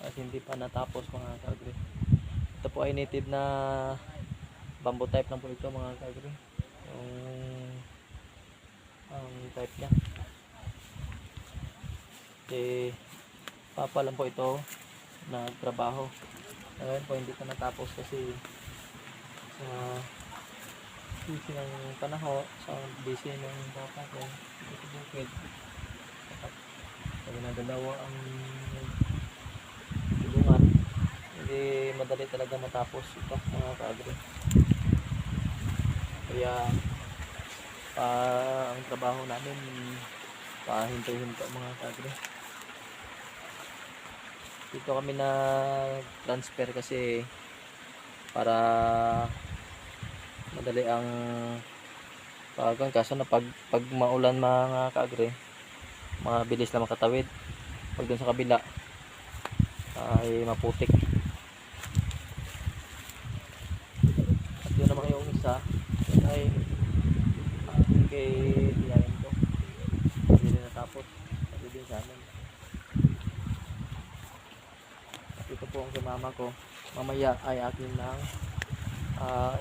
at hindi pa natapos mga kagre ito po ay native na bamboo type lang po ito mga kagre yung ang type niya. Eh papa lang po ito nagtrabaho. Ngayon po hindi pa natapos kasi sa busy ng panahon sa busy ng papa ko dito sa bukid sabi na dalawa ang madali talaga matapos ito mga kaagre kaya pa ang trabaho namin pahinto-hinto mga kaagre dito kami na transfer kasi para madali ang pagan kaso na pag, pag maulan mga kaagre mabilis na makatawid. Pag dun sa kabila ay maputik at yun naman yung isa yun ay kay tiyayin ko hindi rin natapos. Din sa amin. Ito po ang sumama ko. Mamaya ay akin ng ah,